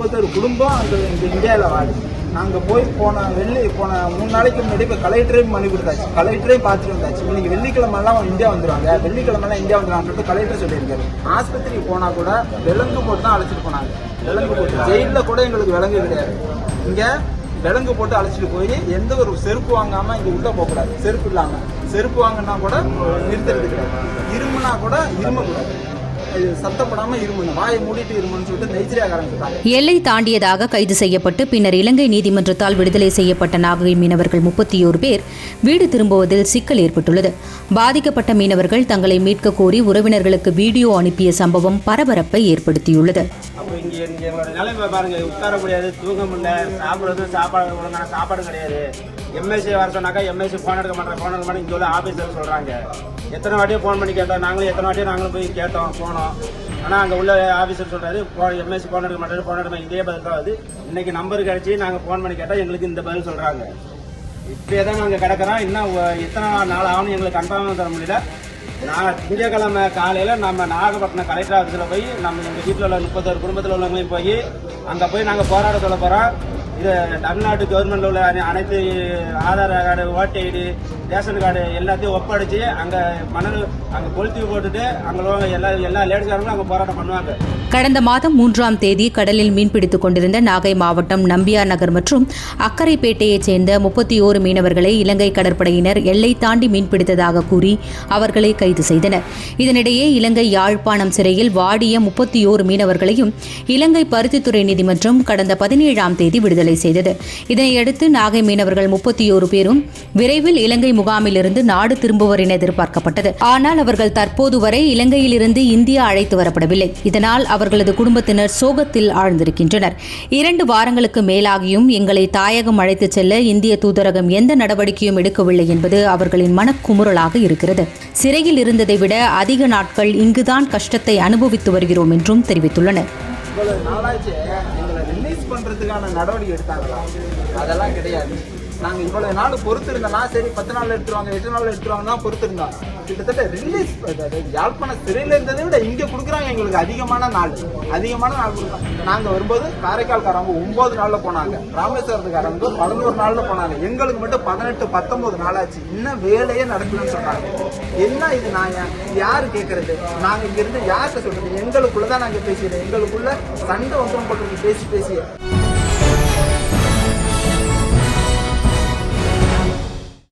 முப்பத்தொரு குடும்பம் அந்த இந்த இந்தியாவில் வாழுது. நாங்கள் போய் போன வெள்ளி போன மூணு நாளைக்கு முன்னாடி இப்போ கலெக்டரையும் பண்ணி கொடுத்தாச்சு கலெக்டரையும் பார்த்துட்டு வந்தாச்சு. இன்னைக்கு வெள்ளிக்கிழமெல்லாம் இந்தியா வந்துடுவாங்க வெள்ளிக்கிழமெல்லாம் இந்தியா வந்துருவாங்கன்னு கலெக்டர் சொல்லியிருக்காரு. ஆஸ்பத்திரிக்கு போனால் கூட விலங்கு போட்டு தான் அழைச்சிட்டு போனாங்க. விலங்கு போட்டு. ஜெயிலில் கூட எங்களுக்கு விலங்கு கிடையாது. இங்கே விலங்கு போட்டு அழைச்சிட்டு போய் எந்த ஒரு செருப்பு வாங்காமல் இங்கே உள்ளே போகக்கூடாது செருப்பு இல்லாமல் செருப்பு வாங்கினா கூட நிறுத்துறது கிடையாது. இருமுனா கூட இருமக்கூடாது இது சத்தப்படாம இருமணும் வாயை மூடிட்டு இருமணும்னு சொல்லிட்டு நைஜீரியாக்காரங்க சொல்றாங்க எல்லை தாண்டியதாக கைது செய்யப்பட்டு பின்னர் இலங்கை நீதிமன்றத்தால் விடுதலை செய்யப்பட்ட நாகை மீனவர்கள் முப்பத்தியோரு பேர் வீடு திரும்புவதில் சிக்கல் ஏற்பட்டுள்ளது. பாதிக்கப்பட்ட மீனவர்கள் தங்களை மீட்க கோரி உறவினர்களுக்கு வீடியோ அனுப்பிய சம்பவம் பரபரப்பை ஏற்படுத்தியுள்ளது. அப்போ இங்கே இங்கே எங்களோட நிலைமை பாருங்க. உட்கார முடியாது தூங்க முடியல சாப்பிடுறது சாப்பாடு ஒழுங்கான சாப்பாடு கிடையாது. எம்எஸ்சி வர சொன்னாக்கா எம்எஸ்சி ஃபோன் எடுக்க மாட்டேன் ஃபோன் எடுக்க மாட்டேன் இங்கே உள்ள ஆஃபீஸர் சொல்கிறாங்க எத்தனை வாட்டியும் ஃபோன் பண்ணி கேட்டோம். நாங்களும் எத்தனை வாட்டியும் நாங்களும் போய் கேட்டோம் போனோம். ஆனால் அங்கே உள்ள ஆஃபீஸர் சொல்கிறாரு எம்எஸ்சி ஃபோன் எடுக்க மாட்டேன் ஃபோன் எடுக்க இதே பதில் தான் வருது இன்னைக்கு நம்பர் கிடச்சி நாங்கள் ஃபோன் பண்ணி கேட்டால் எங்களுக்கு இந்த பதில் சொல்கிறாங்க இப்போ தான் நாங்கள் கிடக்கிறோம். இன்னும் எத்தனை நாள் ஆகணும் எங்களுக்கு கன்ஃபார்மாக தர முடியல. நான் திங்கக்கிழமை காலையில் நம்ம நாகப்பட்டினம் கலெக்டர் ஆஃபீஸில் போய் நம்ம எங்கள் வீட்டில் உள்ள முப்பத்தொரு குடும்பத்தில் உள்ளவங்களையும் போய் அங்கே போய் நாங்கள் போராட சொல்ல போகிறோம் இது தமிழ்நாடு கவர்மெண்ட்ல உள்ள அனைத்து ஆதார் கார்டு ஓட்டு ஐடி ரேஷன் கார்டு எல்லாத்தையும் ஒப்படைச்சு அங்கே மணல் அங்கே கொளுத்தி போட்டுட்டு அங்கே எல்லா எல்லா லேடிஸ்காரங்களும் அங்கே போராட்டம் பண்ணுவாங்க. கடந்த மாதம் மூன்றாம் தேதி கடலில் மீன்பிடித்துக் கொண்டிருந்த நாகை மாவட்டம் நம்பியார் நகர் மற்றும் அக்கரைப்பேட்டையைச் சேர்ந்த முப்பத்தி ஓரு மீனவர்களை இலங்கை கடற்படையினர் எல்லை தாண்டி மீன்பிடித்ததாக கூறி அவர்களை கைது செய்தனர். இதனிடையே இலங்கை யாழ்ப்பாணம் சிறையில் வாடிய முப்பத்தி ஓரு மீனவர்களையும் இலங்கை பருத்தித்துறை நீதிமன்றம் கடந்த பதினேழாம் தேதி விடுதலை செய்தது. இதனையடுத்து நாகை மீனவர்கள் முப்பத்தி ஓரு பேரும் விரைவில் இலங்கை முகாமிலிருந்து நாடு திரும்புவர் என எதிர்பார்க்கப்பட்டது. ஆனால் அவர்கள் தற்போது வரை இலங்கையிலிருந்து இந்தியா அழைத்து வரப்படவில்லை. இதனால் அவர்களது குடும்பத்தினர் சோகத்தில் ஆழ்ந்திருக்கின்றனர். இரண்டு வாரங்களுக்கு மேலாகியும் எங்களை தாயகம் அழைத்துச் செல்ல இந்திய தூதரகம் எந்த நடவடிக்கையும் எடுக்கவில்லை என்பது அவர்களின் மனக்குமுறலாக இருக்கிறது. சிறையில் இருந்ததை விட அதிக நாட்கள் இங்குதான் கஷ்டத்தை அனுபவித்து வருகிறோம் என்றும் தெரிவித்துள்ளனர். ரிலீஸ் பண்ணுறதுக்கான நடவடிக்கை எடுத்தாங்களா அதெல்லாம் கிடையாது. நாங்கள் இவ்வளோ நாள் பொறுத்திருந்தோம்னா சரி பத்து நாள் எடுத்துருவாங்க எட்டு நாள் எடுத்துருவாங்கன்னா பொறுத்திருந்தோம் கிட்டத்தட்ட ரிலீஸ் யாழ்ப்பாண சிறையில் இருந்ததை விட இங்கே கொடுக்குறாங்க எங்களுக்கு அதிகமான நாள். அதிகமான நாள் கொடுக்குறாங்க. நாங்கள் வரும்போது காரைக்கால்காரவங்க ஒம்பது நாளில் போனாங்க. ராமேஸ்வரத்துக்காரவங்க பதினோரு நாளில் போனாங்க. எங்களுக்கு மட்டும் பதினெட்டு பத்தொம்போது நாள் ஆச்சு இன்னும் வேலையே நடக்கணும்னு சொன்னாங்க. என்ன இது நான் யார் கேட்குறது நாங்கள் இங்கேருந்து யார்கிட்ட சொல்கிறது எங்களுக்குள்ளே தான் நாங்கள் நாங்க பேசிடுறோம் எங்களுக்குள்ள சண்டை ஒன்றும் போட்டு பேசி பேசி